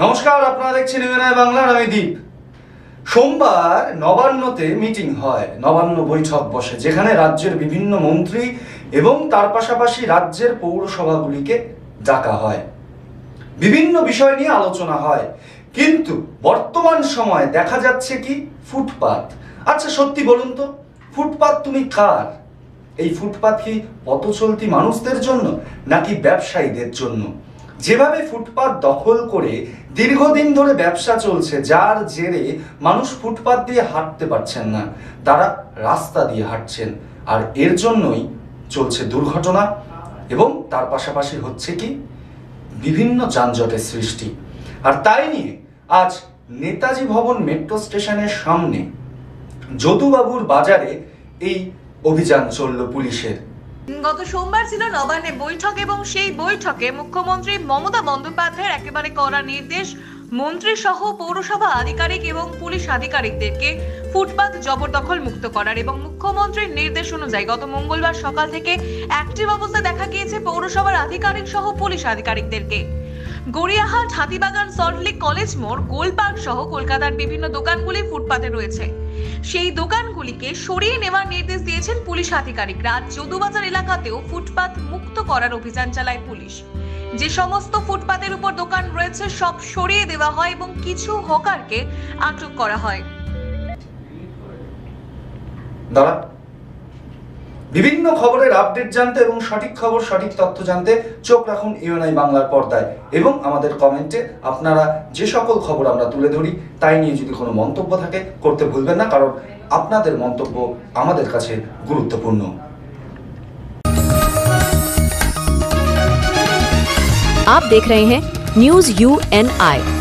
নমস্কার, আপনারা দেখছেন ইউএনআই বাংলার, আমি দীপ। সোমবার নবান্নতে মিটিং হয়, নবান্ন বৈঠক বসে, যেখানে রাজ্যের বিভিন্ন মন্ত্রী এবং তার পাশাপাশি রাজ্যের পৌরসভাগুলিকে ডাকা হয়। বিভিন্ন বিষয় নিয়ে আলোচনা হয়, কিন্তু বর্তমান সময়ে দেখা যাচ্ছে কি ফুটপাত। আচ্ছা সত্যি বলুন তো, ফুটপাত তুমি কার? এই ফুটপাত কি পথ চলতি মানুষদের জন্য নাকি ব্যবসায়ীদের জন্য? যেভাবে ফুটপাত দখল করে দীর্ঘদিন ধরে ব্যবসা চলছে, যার জেরে মানুষ ফুটপাত দিয়ে হাঁটতে পারছেন না। তারা রাস্তা দিয়ে হাঁটছেন। আর এর জন্যই চলছে দুর্ঘটনা এবং তার পাশাপাশি হচ্ছে কি, বিভিন্ন যানজটের সৃষ্টি। আর তাই নিয়ে আজ নেতাজি ভবন মেট্রো স্টেশনের সামনে যদুবাবুর বাজারে এই অভিযান চলল পুলিশের। গত সোমবার ছিল নবান্নে বৈঠক এবং সেই বৈঠকে মুখ্যমন্ত্রী মমতা বন্দ্যোপাধ্যায়ের একেবারে কড়া নির্দেশ মন্ত্রী সহ পৌরসভা আধিকারিক এবং পুলিশ আধিকারিকদেরকে ফুটপাত জবরদখল মুক্ত করার এবং মুখ্যমন্ত্রীর নির্দেশ অনুযায়ী গত মঙ্গলবার সকাল থেকে অ্যাক্টিভ অবস্থা দেখা গিয়েছে পৌরসভার আধিকারিক সহ পুলিশ আধিকারিকদেরকে। গড়িয়াহাট, হাতিবাগান সল্টলেক কলেজ মোড় গোলপার্ক সহ কলকাতার বিভিন্ন দোকানগুলি ফুটপাতে রয়েছে। সেই দোকানগুলিকে সরিয়ে নেওয়ার নির্দেশ দিয়েছেন পুলিশ আধিকারিকরা। যদুবাজার এলাকাতেও ফুটপাত মুক্ত করার অভিযান চালায় পুলিশ। যে সমস্ত ফুটপাতের উপর দোকান রয়েছে, সব সরিয়ে দেওয়া হয় এবং কিছু হকারকে আটক করা হয়। দাঁড়া। বিভিন্ন খবরের আপডেট জানতে এবং সঠিক খবর সঠিক তথ্য জানতে চোখ রাখুন ইউএনআই বাংলার পর্দায় এবং আমাদের কমেন্টে আপনারা যে সকল খবর আমরা তুলে ধরি তাই নিয়ে যদি কোনো মন্তব্য থাকে করতে ভুলবেন না কারণ আপনাদের মন্তব্য আমাদের কাছে গুরুত্বপূর্ণ आप देख रहे हैं न्यूज यू एन आई